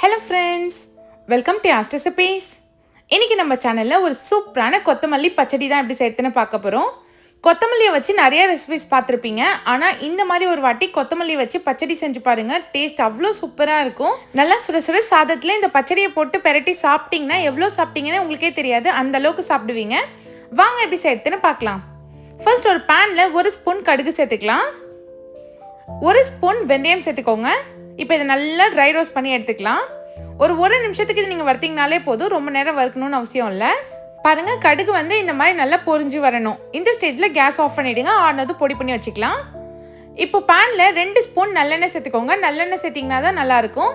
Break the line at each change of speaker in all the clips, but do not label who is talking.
Hello friends welcome to ஆஸ்ட் recipes இன்றைக்கி நம்ம சேனலில் ஒரு சூப்பரான கொத்தமல்லி பச்சடி தான் எப்படி செய்யறதுன்னு பார்க்க போகிறோம் கொத்தமல்லியை வச்சு நிறைய ரெசிபிஸ் பார்த்துருப்பீங்க. ஆனால் இந்த மாதிரி ஒரு வாட்டி கொத்தமல்லி வச்சு பச்சடி செஞ்சு பாருங்கள் டேஸ்ட் அவ்வளோ சூப்பராக இருக்கும். நல்லா சுட சுட சாதத்தில் இந்த பச்சடியை போட்டு பெரட்டி சாப்பிட்டீங்கன்னா எவ்வளோ சாப்பிட்டீங்கன்னு உங்களுக்கே தெரியாது. அந்த அளவுக்கு சாப்பிடுவீங்க. வாங்க எப்படி செய்யறதுன்னு பார்க்கலாம். ஃபர்ஸ்ட் ஒரு பேனில் ஒரு ஸ்பூன் கடுகு சேர்த்துக்கலாம். ஒரு ஸ்பூன் வெந்தயம் சேர்த்துக்கோங்க. இப்போ இதை நல்லா ட்ரை ரோஸ்ட் பண்ணி எடுத்துக்கலாம். ஒரு ஒரு நிமிஷத்துக்கு இது நீங்கள் வறுத்திங்கனாலே போதும். ரொம்ப நேரம் வறுக்கணும்னு அவசியம் இல்லை. பாருங்கள் கடுகு வந்து இந்த மாதிரி நல்லா பொரிஞ்சு வரணும். இந்த ஸ்டேஜில் கேஸ் ஆஃப் பண்ணிவிடுங்க ஆடினதும் பொடி பண்ணி வச்சுக்கலாம். இப்போ பேனில் ரெண்டு ஸ்பூன் நல்லெண்ணெய் சேர்த்துக்கோங்க. நல்லெண்ணெய் சேர்த்திங்கன்னா தான் நல்லாயிருக்கும்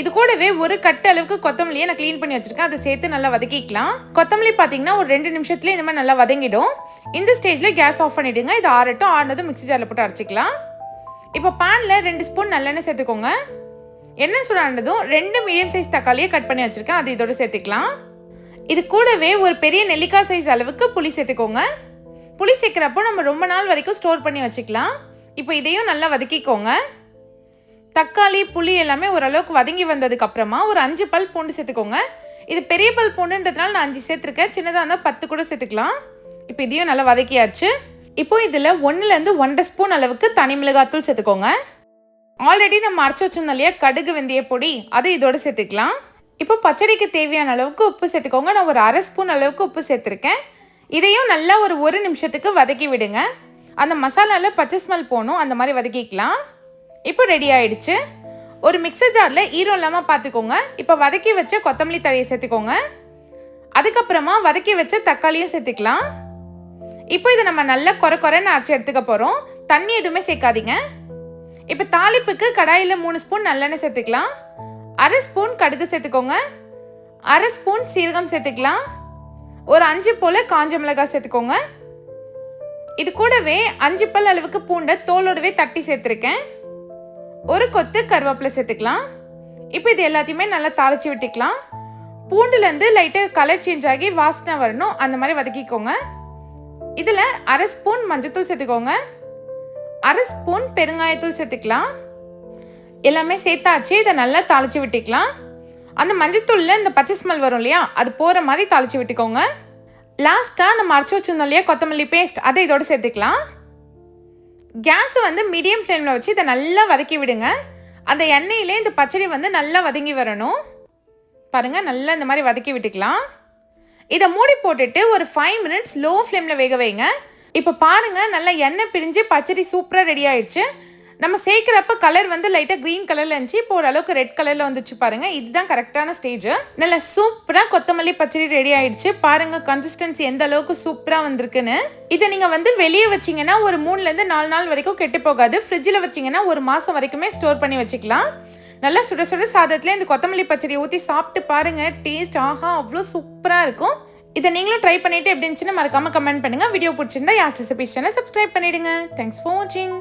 இது கூடவே ஒரு கட்டு அளவுக்கு கொத்தமல்லியை நான் க்ளீன் பண்ணி வச்சுருக்கேன். அதை சேர்த்து நல்லா வதக்கிக்கலாம். கொத்தமல்லி பார்த்தீங்கன்னா ஒரு ரெண்டு நிமிஷத்துலேயே இந்த மாதிரி நல்லா வதங்கிடும். இந்த ஸ்டேஜில் கேஸ் ஆஃப் பண்ணிவிடுங்க இது ஆறட்டும் ஆனதும் மிக்ஸி ஜாரில் போட்டு அரைச்சிக்கலாம். இப்போ பேனில் ரெண்டு ஸ்பூன் நல்லெண்ணெய் சேர்த்துக்கோங்க. எண்ணெய் சூடானதும் ரெண்டு மீடியம் சைஸ் தக்காளியை கட் பண்ணி வச்சுருக்கேன். அது இதோட சேர்த்துக்கலாம். இது கூடவே ஒரு பெரிய நெல்லிக்காய் சைஸ் அளவுக்கு புளி சேர்த்துக்கோங்க. புளி சேர்க்குறப்போ நம்ம ரொம்ப நாள் வரைக்கும் ஸ்டோர் பண்ணி வச்சுக்கலாம். இப்போ இதையும் நல்லா வதக்கிக்கோங்க. தக்காளி புளி எல்லாமே ஓரளவுக்கு வதங்கி வந்ததுக்கு அப்புறமா ஒரு அஞ்சு பல் பூண்டு சேர்த்துக்கோங்க. இது பெரிய பல் பூண்டுன்றதுனால நான் அஞ்சு சேர்த்துருக்கேன். சின்னதாக இருந்தால் பத்து கூட சேர்த்துக்கலாம். இப்போ இதையும் நல்லா வதக்கியாச்சு. இப்போ இதில் ஒன்றுலேருந்து ஒன்றரை ஸ்பூன் அளவுக்கு தனி மிளகாத்தூள் சேர்த்துக்கோங்க. ஆல்ரெடி நம்ம அரைச்சி வச்சிருந்தோம் இல்லையா? கடுகு வெந்தய பொடி அதை இதோடு சேர்த்துக்கலாம். இப்போ பச்சடிக்கு தேவையான அளவுக்கு உப்பு சேர்த்துக்கோங்க. நான் ஒரு அரை ஸ்பூன் அளவுக்கு உப்பு சேர்த்துருக்கேன். இதையும் நல்லா ஒரு ஒரு நிமிஷத்துக்கு வதக்கி விடுங்க. அந்த மசாலாவில் பச்சை ஸ்மெல் போகணும். அந்த மாதிரி வதக்கிக்கலாம். இப்போ ரெடி ஆயிடுச்சு. ஒரு மிக்சர் ஜாரில் ஈரம் இல்லாமல் பார்த்துக்கோங்க. இப்போ வதக்கி வச்ச கொத்தமல்லி தழையை சேர்த்துக்கோங்க. அதுக்கப்புறமா வதக்கி வச்ச தக்காளியும் சேர்த்துக்கலாம். இப்போ இதை நம்ம நல்லா குறை குறைன்னு அரைச்சி எடுத்துக்க போகிறோம் தண்ணி எதுவுமே சேர்க்காதீங்க. இப்போ தாளிப்புக்கு கடாயில் மூணு ஸ்பூன் நல்லெண்ணெய் சேர்த்துக்கலாம். அரை ஸ்பூன் கடுகு சேர்த்துக்கோங்க. அரை ஸ்பூன் சீரகம் சேர்த்துக்கலாம். ஒரு அஞ்சு போல் காஞ்ச மிளகாய் சேர்த்துக்கோங்க. இது கூடவே அஞ்சு பல் அளவுக்கு பூண்டை தோலோடவே தட்டி சேர்த்துருக்கேன். ஒரு கொத்து கருவேப்பிலை சேர்த்துக்கலாம். இப்போ இது எல்லாத்தையுமே நல்லா தாளிச்சு விட்டுக்கலாம். பூண்டுலேருந்து லைட்டாக கலர் சேஞ்ச் ஆகி வாசனை வரணும். அந்த மாதிரி வதக்கிக்கோங்க. இதில் அரை ஸ்பூன் மஞ்சத்தூள் சேர்த்துக்கோங்க. அரை ஸ்பூன் பெருங்காயத்தூள் சேர்த்துக்கலாம். எல்லாமே சேர்த்தாச்சு இதை நல்லா தாளித்து விட்டுக்கலாம். அந்த மஞ்சத்தூளில் இந்த பச்சை ஸ்மெல் வரும் இல்லையா அது போகிற மாதிரி தாளித்து விட்டுக்கோங்க. லாஸ்ட்டாக நம்ம அரைச்சி வச்சிருந்தோம் இல்லையா கொத்தமல்லி பேஸ்ட் அதை இதோட சேர்த்துக்கலாம். கேஸை வந்து மீடியம் ஃப்ளேமில் வச்சு இதை நல்லா வதக்கி விடுங்க. அந்த எண்ணெயிலே இந்த பச்சடி வந்து நல்லா வதங்கி வரணும். பாருங்கள் நல்லா இந்த மாதிரி வதக்கி விட்டுக்கலாம். இதை மூடி போட்டுட்டு ஒரு ஃபைவ் மினிட்ஸ் லோ ஃப்ளேமில் வேக வைங்க. இப்போ பாருங்கள் நல்லா எண்ணெய் பிரிஞ்சு பச்சடி சூப்பராக ரெடி ஆயிடுச்சு. நம்ம சேர்க்குறப்ப கலர் வந்து லைட்டாக க்ரீன் கலரில் இருந்துச்சு. இப்போ ஓரளவுக்கு ரெட் கலரில் வந்துச்சு பாருங்கள் இதுதான் கரெக்டான ஸ்டேஜ் நல்லா சூப்பராக கொத்தமல்லி பச்சடி ரெடி ஆயிடுச்சு. பாருங்கள் கன்சிஸ்டன்சி எந்த அளவுக்கு சூப்பராக வந்திருக்குன்னு. இதை நீங்கள் வந்து வெளியே வச்சிங்கன்னா ஒரு மூணுலேருந்து நாலு நாள் வரைக்கும் கெட்டு போகாது. ஃப்ரிட்ஜில் வச்சிங்கன்னா ஒரு மாதம் வரைக்குமே ஸ்டோர் பண்ணி வச்சுக்கலாம். நல்லா சுட சுட சாதத்தில் இந்த கொத்தமல்லி பச்சடியை ஊற்றி சாப்பிட்டு பாருங்கள் டேஸ்ட் ஆஹா அவ்வளோ சூப்பராக இருக்கும். இதை நீங்களும் ட்ரை பண்ணிட்டு எப்படி இருந்துச்சுன்னு மறக்காமல் கமெண்ட் பண்ணுங்கள் வீடியோ பிடிச்சிருந்தா யாஸ்ட் ரெசிபிஸ் சேனல் சப்ஸ்கிரைப் பண்ணிடுங்க. தேங்க்ஸ் ஃபார் வாட்சிங்